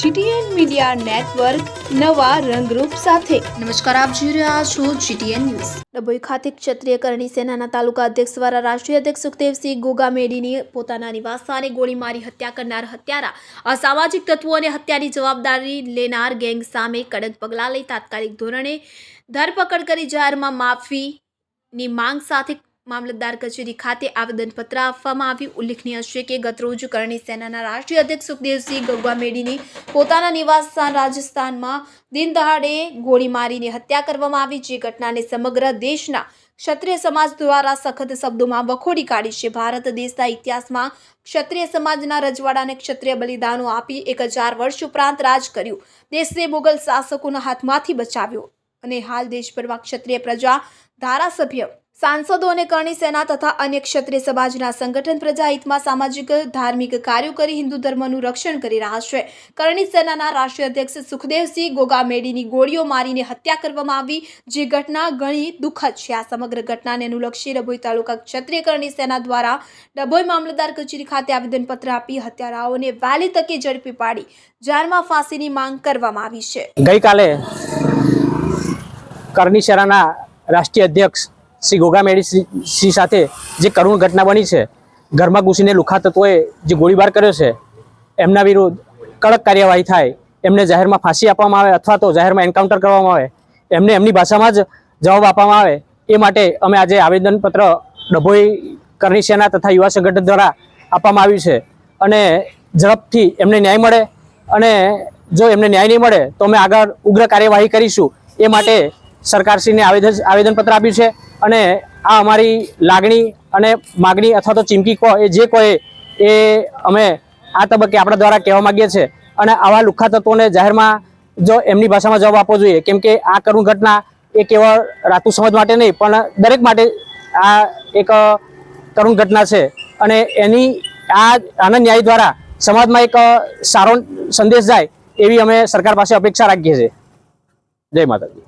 GTN media network નવા રંગરૂપ સાથે. નમસ્કાર આપ જોઈ રહ્યા છો જીટીએન ન્યૂઝ. ડભોઈ ખાતે ક્ષત્રિય કરણી સેનાના તાલુકા અધ્યક્ષ દ્વારા રાષ્ટ્રીય અધ્યક્ષ સુખદેવસિંહ ગોગામેડીની પોતાના નિવાસસ્થાને ગોળી મારી હત્યા કરનાર હત્યારા અસામાજિક તત્વો અને હત્યાની જવાબદારી લેનાર ગેંગ સામે કડક પગલાં લઈ તાત્કાલિક ધોરણે ધરપકડ કરી જાહેરમાં માફીની માંગ સાથે મામલતદાર કચેરી ખાતે આવેદનપત્ર આપવામાં આવ્યું. ઉલ્લેખનીય છે કે ગતરોજ કરણી સેનાના રાષ્ટ્રીય અધ્યક્ષ સુખદેવસિંહ ગોગામેડીની પોતાના નિવાસસ્થાન રાજસ્થાનમાં દિન દહાડે ગોળી મારીને હત્યા કરવામાં આવી, જે ઘટનાને સમગ્ર દેશના ક્ષત્રિય સમાજ દ્વારા સખત શબ્દોમાં વખોડી કાઢી છે. ભારત દેશના ઇતિહાસમાં ક્ષત્રિય સમાજના રજવાડાને ક્ષત્રિય બલિદાનો આપી એક હજાર વર્ષ ઉપરાંત રાજ કર્યું. દેશને મુગલ શાસકોના હાથમાંથી બચાવ્યો અને હાલ દેશભરમાં ક્ષત્રિય પ્રજા ધારાસભ્ય સાંસદો અને કરણી સેના તથા અન્ય ક્ષત્રિય સમાજના સંગઠન પ્રજાહિતમાં સામાજિક, ધાર્મિક કાર્યો કરી હિન્દુ ધર્મનું રક્ષણ કરી રહ્યા છે. કરણી સેનાના રાષ્ટ્રીય અધ્યક્ષ સુખદેવસિંહ ગોગામેડીની ગોળીઓ મારીને હત્યા કરવામાં આવી, જે ઘટના ઘણી દુઃખદ છે. આ સમગ્ર ઘટનાને અનુલક્ષી ડભોઈ તાલુકા ક્ષત્રિય કરણી સેના દ્વારા ડભોઈ મામલતદાર કચેરી ખાતે આવેદનપત્ર આપી હત્યારાઓને વહેલી તકે ઝડપી પાડી. જાનમાં ફાંસીની માંગ કરવામાં આવી છે. ગઈકાલે કરણી સેનાના રાષ્ટ્રીય અધ્યક્ષ શ્રી ગોગા મેડિસી સાથે જે કરુણ ઘટના બની છે, ઘરમાં ઘૂસીને લુખા તત્વોએ જે ગોળીબાર કર્યો છે, એમના વિરુદ્ધ કડક કાર્યવાહી થાય, એમને જાહેરમાં ફાંસી આપવામાં આવે અથવા તો જાહેરમાં એન્કાઉન્ટર કરવામાં આવે, એમને એમની ભાષામાં જ જવાબ આપવામાં આવે, એ માટે અમે આજે આવેદનપત્ર ડભોઈ કરણી સેના તથા યુવા સંગઠન દ્વારા આપવામાં આવ્યું છે. અને ઝડપથી એમને ન્યાય મળે અને જો એમને ન્યાય નહીં મળે તો અમે આગળ ઉગ્ર કાર્યવાહી કરીશું, એ માટે સરકારશ્રીને આવેદન આવેદનપત્ર આપ્યું છે. અને આ અમારી લાગણી અને માગણી અથવા તો ચીમકી કહો, એ જે કહો એ અમે આ તબક્કે આપણા દ્વારા કહેવા માગીએ છીએ. અને આવા લુખ્ખા તત્વોને જાહેરમાં જો એમની ભાષામાં જવાબ આપવો જોઈએ, કેમ કે આ કરુણ ઘટના એ કેવળ રાતુ સમાજ માટે નહીં, પણ દરેક માટે આ એક કરુણ ઘટના છે. અને એની આ આનંદ ન્યાય દ્વારા સમાજમાં એક સારો સંદેશ જાય, એવી અમે સરકાર પાસે અપેક્ષા રાખીએ છીએ. જય માતાજી.